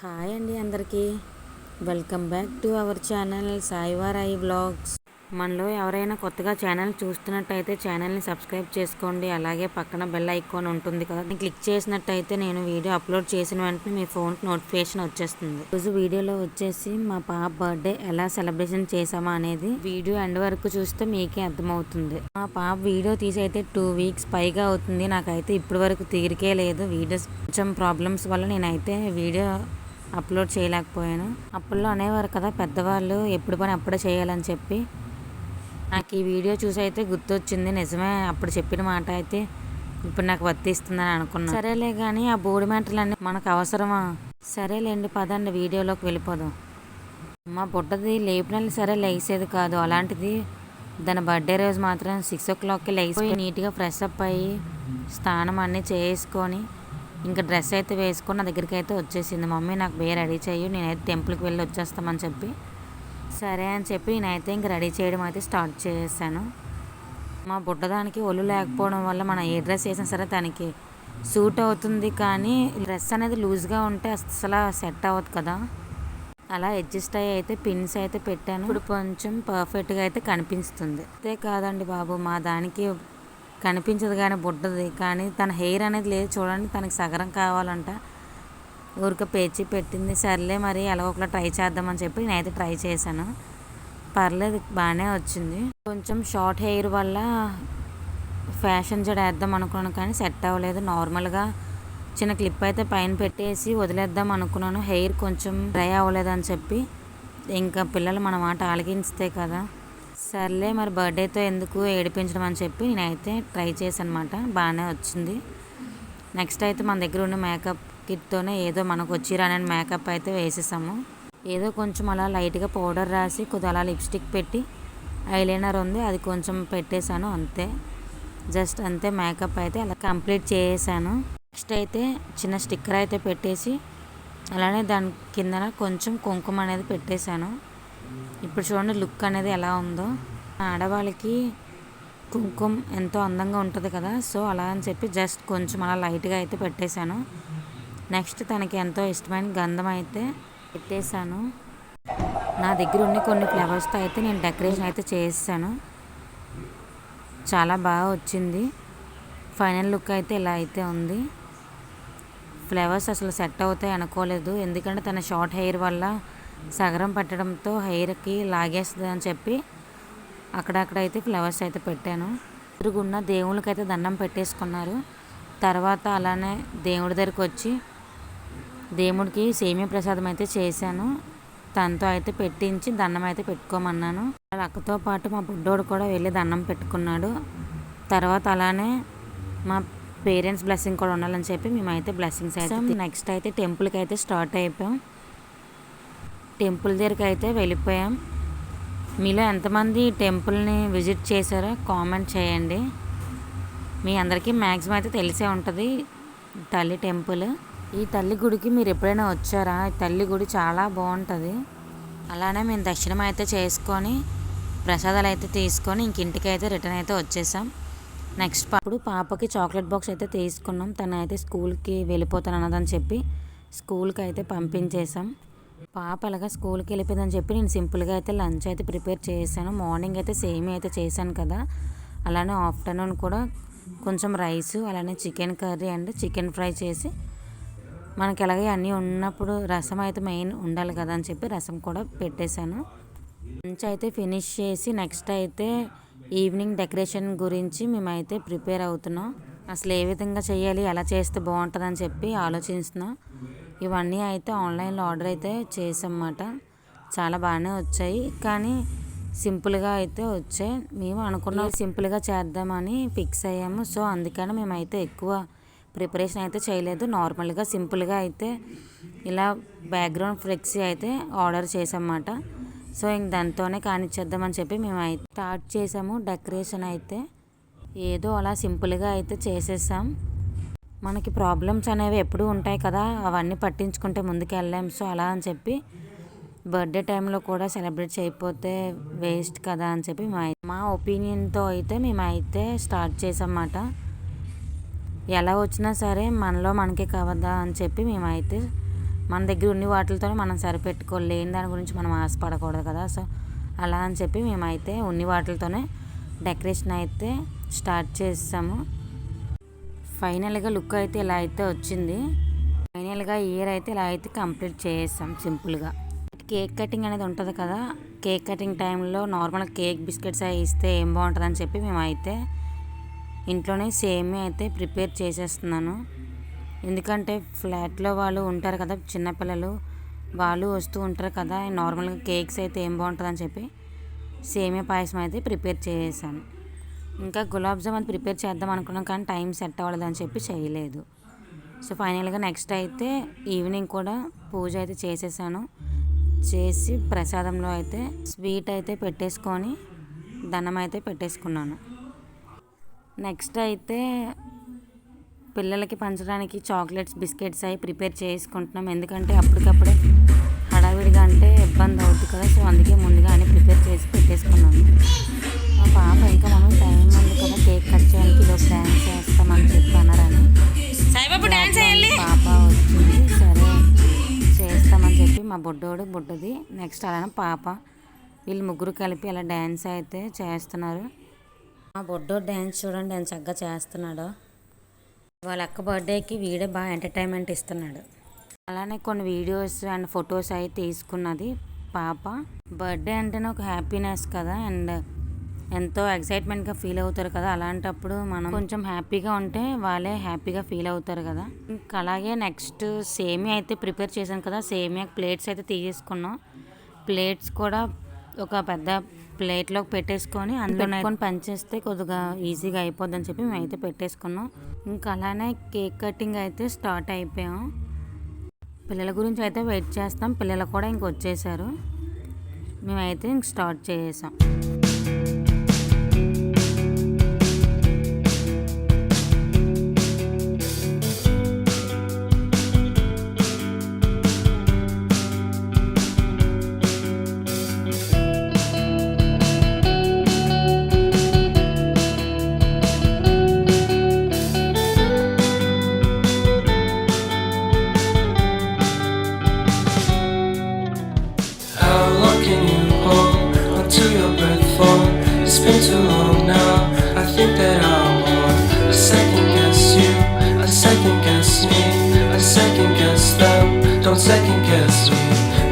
Hi అండి అందరికీ. Welcome back to our channel Saivarai vlogs. మనలో ఎవరైనా కొత్తగా ఛానల్ చూస్తున్నట్టయితే ఛానల్ని సబ్స్క్రైబ్ చేసుకోండి. అలాగే పక్కన బెల్ ఐకాన్ ఉంటుంది కదా క్లిక్ చేసినట్టయితే నేను వీడియో అప్లోడ్ చేసిన వెంటనే మీ ఫోన్కి నోటిఫికేషన్ వచ్చేస్తుంది. రోజు వీడియోలో వచ్చేసి మా పాప బర్త్డే ఎలా సెలబ్రేషన్ చేసామా అనేది వీడియో ఎండ్ వరకు చూస్తే మీకే అర్థమవుతుంది. మా పాప వీడియో తీసి అయితే టూ వీక్స్ పైగా అవుతుంది. నాకైతే ఇప్పటి వరకు తీరికే లేదు. వీడియోస్ కొంచెం ప్రాబ్లమ్స్ వల్ల నేనైతే వీడియో అప్లోడ్ చేయలేకపోయాను. అప్పట్లో అనేవారు కదా పెద్దవాళ్ళు ఎప్పుడు పని అప్పుడే చేయాలని చెప్పి. నాకు ఈ వీడియో చూసి అయితే గుర్తొచ్చింది. నిజమే అప్పుడు చెప్పిన మాట అయితే ఇప్పుడు నాకు వర్తిస్తుందని అనుకున్నాను. సరేలే కానీ ఆ బోడి మ్యాటర్లన్నీ మనకు అవసరమా? సరేలేండి పదండి వీడియోలోకి వెళ్ళిపోదాం. మా బుడ్డది లేపినల్ని సరే లేసేది కాదు. అలాంటిది దాని బర్త్డే రోజు మాత్రం సిక్స్ ఓ క్లాక్కి లేచిపోయి నీట్గా ఫ్రెష్ అప్ అయ్యి స్నానం అన్నీ చేసుకొని ఇంకా డ్రెస్ అయితే వేసుకొని నా దగ్గరికి అయితే వచ్చేసింది. మమ్మీ నాకు బే రెడీ చేయు నేనైతే టెంపుల్కి వెళ్ళి వచ్చేస్తామని చెప్పి. సరే అని చెప్పి నేనైతే ఇంక రెడీ చేయడం అయితే స్టార్ట్ చేశాను. మా బుడ్డదానికి ఒళ్ళు లేకపోవడం వల్ల మనం ఏ డ్రెస్ వేసినా సరే తనకి సూట్ అవుతుంది కానీ డ్రెస్ అనేది లూజ్గా ఉంటే అసలు సెట్ అవ్వదు కదా. అలా అడ్జస్ట్ అయ్యి అయితే పిన్స్ అయితే పెట్టాను. ఇప్పుడు కొంచెం పర్ఫెక్ట్గా అయితే కనిపిస్తుంది. అంతే కాదండి బాబు మా దానికి కనిపించదు కానీ బుడ్డది. కానీ తన హెయిర్ అనేది లేదు చూడండి తనకి సగరం కావాలంట. ఊరిక పేర్చి పెట్టింది. సర్లే మరి ఎలా ఒకలా ట్రై చేద్దామని చెప్పి నేనైతే ట్రై చేశాను. పర్లేదు బాగానే వచ్చింది. కొంచెం షార్ట్ హెయిర్ వల్ల ఫ్యాషన్ జడ వేద్దాం అనుకున్నాను కానీ సెట్ అవ్వలేదు. నార్మల్గా చిన్న క్లిప్ అయితే పైన పెట్టేసి వదిలేద్దాం అనుకున్నాను. హెయిర్ కొంచెం డ్రై అవ్వలేదని చెప్పి ఇంకా పిల్లలు మన మాట ఆలకించితే కదా. సర్లే మరి బర్త్డేతో ఎందుకు ఏడిపించడం అని చెప్పి నేనైతే ట్రై చేశాను అనమాట బాగానే వచ్చింది. నెక్స్ట్ అయితే మన దగ్గర ఉన్న మేకప్ కిట్తోనే ఏదో మనకు వచ్చి రాని మేకప్ అయితే వేసేసాము. ఏదో కొంచెం అలా లైట్గా పౌడర్ రాసి కొద్దిగా అలా లిప్స్టిక్ పెట్టి ఐలైనర్ ఉంది అది కొంచెం పెట్టేశాను అంతే. జస్ట్ అంతే మేకప్ అయితే అలా కంప్లీట్ చేసేసాను. నెక్స్ట్ అయితే చిన్న స్టిక్కర్ అయితే పెట్టేసి అలానే దాని కిందన కొంచెం కుంకుమ అనేది పెట్టేశాను. ఇప్పుడు చూడండి లుక్ అనేది ఎలా ఉందో. ఆడవాళ్ళకి కుంకుమ ఎంతో అందంగా ఉంటుంది కదా. సో అలా అని చెప్పి జస్ట్ కొంచెం అలా లైట్గా అయితే పెట్టేశాను. నెక్స్ట్ తనకి ఎంతో ఇష్టమైన గంధం అయితే పెట్టేశాను. నా దగ్గర ఉన్న కొన్ని ఫ్లవర్స్తో అయితే నేను డెకరేషన్ అయితే చేసాను చాలా బాగా వచ్చింది. ఫైనల్ లుక్ అయితే ఇలా అయితే ఉంది. ఫ్లవర్స్ అసలు సెట్ అవుతాయి అనుకోలేదు. ఎందుకంటే తన షార్ట్ హెయిర్ వల్ల సగరం పట్టడంతో హెయిర్కి లాగేస్తుంది అని చెప్పి అక్కడక్కడైతే ఫ్లవర్స్ అయితే పెట్టాను. ఎదురుగున్న దేవుళ్ళకి అయితే దండం పెట్టేసుకున్నారు. తర్వాత అలానే దేవుడి దగ్గరికి వచ్చి దేవుడికి సేమియా ప్రసాదం అయితే చేశాను. తనతో అయితే పెట్టించి దండం అయితే పెట్టుకోమన్నాను. వాళ్ళ అక్కతో పాటు మా బుడ్డోడు కూడా వెళ్ళి దండం పెట్టుకున్నాడు. తర్వాత అలానే మా పేరెంట్స్ బ్లెస్సింగ్ కూడా ఉండాలని చెప్పి మేమైతే బ్లెస్సింగ్స్ అయితే నెక్స్ట్ అయితే టెంపుల్కి అయితే స్టార్ట్ అయిపోయాం. టెంపుల్ దగ్గరికి అయితే వెళ్ళిపోయాం. మీలో ఎంతమంది టెంపుల్ని విజిట్ చేశారో కామెంట్ చేయండి. మీ అందరికీ మ్యాక్సిమం అయితే తెలిసే ఉంటుంది తల్లి టెంపుల్. ఈ తల్లి గుడికి మీరు ఎప్పుడైనా వచ్చారా? ఈ తల్లి గుడి చాలా బాగుంటుంది. అలానే మేము దర్శనం అయితే చేసుకొని ప్రసాదాలు అయితే తీసుకొని ఇంక ఇంటికి అయితే రిటర్న్ అయితే వచ్చేసాం. నెక్స్ట్ అప్పుడు పాపకి చాక్లెట్ బాక్స్ అయితే తీసుకున్నాం. తను అయితే స్కూల్కి వెళ్ళిపోతాను అన్నదని చెప్పి స్కూల్కి అయితే పంపించేసాం. పాప అలాగా స్కూల్కి వెళ్ళిపోయిందని చెప్పి నేను సింపుల్గా అయితే లంచ్ అయితే ప్రిపేర్ చేశాను. మార్నింగ్ అయితే సేమ్ అయితే చేశాను కదా. అలానే ఆఫ్టర్నూన్ కూడా కొంచెం రైస్ అలానే chicken curry and chicken fry చేసి మనకి ఎలాగే అన్నీ ఉన్నప్పుడు రసం అయితే మెయిన్ ఉండాలి కదా అని చెప్పి రసం కూడా పెట్టేశాను. లంచ్ అయితే ఫినిష్ చేసి నెక్స్ట్ అయితే ఈవినింగ్ డెకరేషన్ గురించి మేమైతే ప్రిపేర్ అవుతున్నాం. అసలు ఏ విధంగా చేయాలి ఎలా చేస్తే బాగుంటుందని చెప్పి ఆలోచిస్తున్నాం. ఇవన్నీ అయితే ఆన్లైన్లో ఆర్డర్ అయితే చేసామన్నమాట చాలా బాగానే వచ్చాయి. కానీ సింపుల్గా అయితే వచ్చాయి. మేము అనుకున్న సింపుల్గా చేద్దామని ఫిక్స్ అయ్యాము. సో అందుకని మేమైతే ఎక్కువ ప్రిపరేషన్ అయితే చేయలేదు. నార్మల్గా సింపుల్గా అయితే ఇలా బ్యాక్గ్రౌండ్ ఫ్లెక్సీ అయితే ఆర్డర్ చేసామన్నమాట సో ఇంక దాంతోనే కానిచ్చేద్దామని చెప్పి మేము అయితే స్టార్ట్ చేసాము డెకరేషన్ అయితే. ఏదో అలా సింపుల్గా అయితే చేసేసాం. మనకి ప్రాబ్లమ్స్ అనేవి ఎప్పుడూ ఉంటాయి కదా అవన్నీ పట్టించుకుంటే ముందుకు వెళ్ళాం సో అలా అని చెప్పి బర్త్డే టైంలో కూడా సెలబ్రేట్ చేయకపోతే వేస్ట్ కదా అని చెప్పి మా మా ఒపీనియన్తో అయితే మేమైతే స్టార్ట్ చేసామన్నమాట ఎలా వచ్చినా సరే మనలో మనకే కావద్దా అని చెప్పి మేమైతే మన దగ్గర ఉన్న వాటితోనే మనం సరిపెట్టుకోలేని దాని గురించి మనం ఆశపడకూడదు కదా. సో అలా అని చెప్పి మేమైతే ఉన్ని వాటితోనే డెకరేషన్ అయితే స్టార్ట్ చేసాము. ఫైనల్గా లుక్ అయితే ఇలా అయితే వచ్చింది. ఫైనల్గా ఇయర్ అయితే ఇలా అయితే కంప్లీట్ చేసాం సింపుల్గా. కేక్ కటింగ్ అనేది ఉంటుంది కదా కేక్ కటింగ్ టైంలో నార్మల్గా కేక్ బిస్కెట్స్ అవి ఇస్తే ఏం బాగుంటుందని చెప్పి మేమైతే ఇంట్లోనే సేమే అయితే ప్రిపేర్ చేసేస్తున్నాను. ఎందుకంటే ఫ్లాట్లో వాళ్ళు ఉంటారు కదా చిన్నపిల్లలు వాళ్ళు వస్తూ ఉంటారు కదా నార్మల్గా కేక్స్ అయితే ఏం బాగుంటుందని చెప్పి సేమియా పాయసం అయితే ప్రిపేర్ చేసాను ఇంకా గులాబ్ జామ్ అది ప్రిపేర్ చేద్దాం అనుకున్నాం కానీ టైం సెట్ అవ్వలేదని చెప్పి చేయలేదు. సో ఫైనల్గా నెక్స్ట్ అయితే ఈవినింగ్ కూడా పూజ అయితే చేసేసాను. చేసి ప్రసాదంలో అయితే స్వీట్ అయితే పెట్టేసుకొని దండం అయితే పెట్టేసుకున్నాను. నెక్స్ట్ అయితే పిల్లలకి పంచడానికి చాక్లెట్స్ బిస్కెట్స్ అవి ప్రిపేర్ చేసుకుంటున్నాం. ఎందుకంటే అప్పటికప్పుడే హడావిడిగా అంటే ఇబ్బంది అవుతుంది కదా. సో అందుకే ముందుగా అన్ని ప్రిపేర్ చేసి పెట్టేసుకున్నాను. మా పాప ఇంకా మనం టైం ఉంది కదా కేక్ కట్ చేయడానికి ఈరోజు డ్యాన్స్ చేస్తామని చెప్పి అన్నారని సాయిబాబు డాన్స్ వేయాలి పాప వచ్చింది. సరే చేస్తామని చెప్పి మా బుడ్డోడు బుడ్డది. నెక్స్ట్ అలానే పాప. వీళ్ళు ముగ్గురు కలిపి అలా డ్యాన్స్ అయితే చేస్తున్నారు. మా బుడ్డోడు డ్యాన్స్ చూడండి ఎంత చక్కగా చేస్తున్నాడు. వాళ్ళ అక్క బర్త్డేకి వీడే బాగా ఎంటర్టైన్మెంట్ ఇస్తున్నాడు. అలానే కొన్ని వీడియోస్ అండ్ ఫొటోస్ అయితే తీసుకున్నది పాప. బర్త్డే అంటేనే ఒక హ్యాపీనెస్ కదా అండ్ ఎంతో ఎక్సైట్మెంట్గా ఫీల్ అవుతారు కదా అలాంటప్పుడు మనం కొంచెం హ్యాపీగా ఉంటే వాళ్ళే హ్యాపీగా ఫీల్ అవుతారు కదా. ఇంకా అలాగే నెక్స్ట్ సేమియా అయితే ప్రిపేర్ చేశాను కదా సేమియా ప్లేట్స్ అయితే తీసేసుకున్నాం. ప్లేట్స్ కూడా ఒక పెద్ద ప్లేట్లోకి పెట్టేసుకొని అందులో పెట్టుకొని పనిచేస్తే కొద్దిగా ఈజీగా అయిపోద్దని చెప్పి మేమైతే పెట్టేసుకున్నాం. ఇంకా అలానే కేక్ కటింగ్ అయితే స్టార్ట్ అయిపోయాం. పిల్లల గురించి అయితే వెయిట్ చేస్తాం పిల్లలు కూడా ఇంక వచ్చేసారు. మేమైతే ఇంక స్టార్ట్ చేసాం It's been too long now. I think that I'm on. I second guess you, I second guess me, I second guess them. Don't second guess me.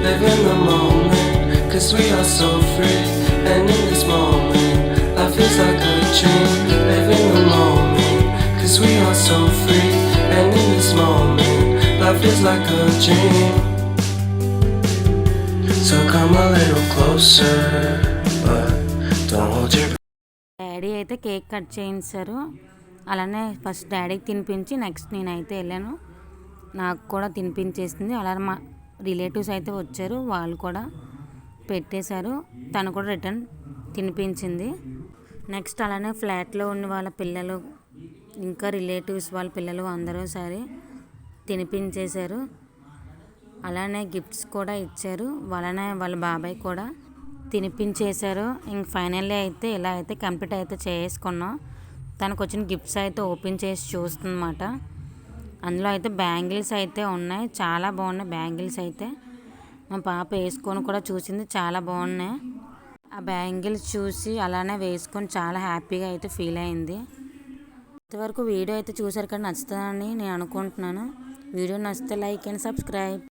Live in the moment, cause we are so free. And in this moment, life is like a dream. Live in the moment, cause we are so free. And in this moment, life is like a dream. So come a little closer, daddy అయితే cake cut చేయించారు. అలానే first డాడీకి తినిపించి next నేనైతే వెళ్ళాను. నాకు కూడా తినిపించేసింది. అలానే మా రిలేటివ్స్ అయితే వచ్చారు. వాళ్ళు కూడా పెట్టేశారు. తను కూడా రిటర్న్ తినిపించింది. నెక్స్ట్ అలానే ఫ్లాట్లో ఉన్న వాళ్ళ పిల్లలు ఇంకా రిలేటివ్స్ వాళ్ళ పిల్లలు అందరూ సరే తినిపించేశారు. అలానే గిఫ్ట్స్ కూడా ఇచ్చారు. వాళ్ళనే వాళ్ళ బాబాయ్ కూడా తినిపించేశారు. ఇంక ఫైనల్లీ అయితే ఇలా అయితే కంప్లీట్ అయితే చేసుకున్నాం. తనకు వచ్చిన గిఫ్ట్స్ అయితే ఓపెన్ చేసి చూస్తుందన్నమాట. అందులో అయితే బ్యాంగిల్స్ అయితే ఉన్నాయి. చాలా బాగున్నాయి బ్యాంగిల్స్ అయితే. మా పాప వేసుకొని కూడా చూసింది చాలా బాగున్నాయి. ఆ బ్యాంగిల్స్ చూసి అలానే వేసుకొని చాలా హ్యాపీగా అయితే ఫీల్ అయింది. ఇంతవరకు వీడియో అయితే చూసారు కానీ నచ్చుతుందని నేను అనుకుంటున్నాను. వీడియో నచ్చితే లైక్ అండ్ సబ్స్క్రైబ్.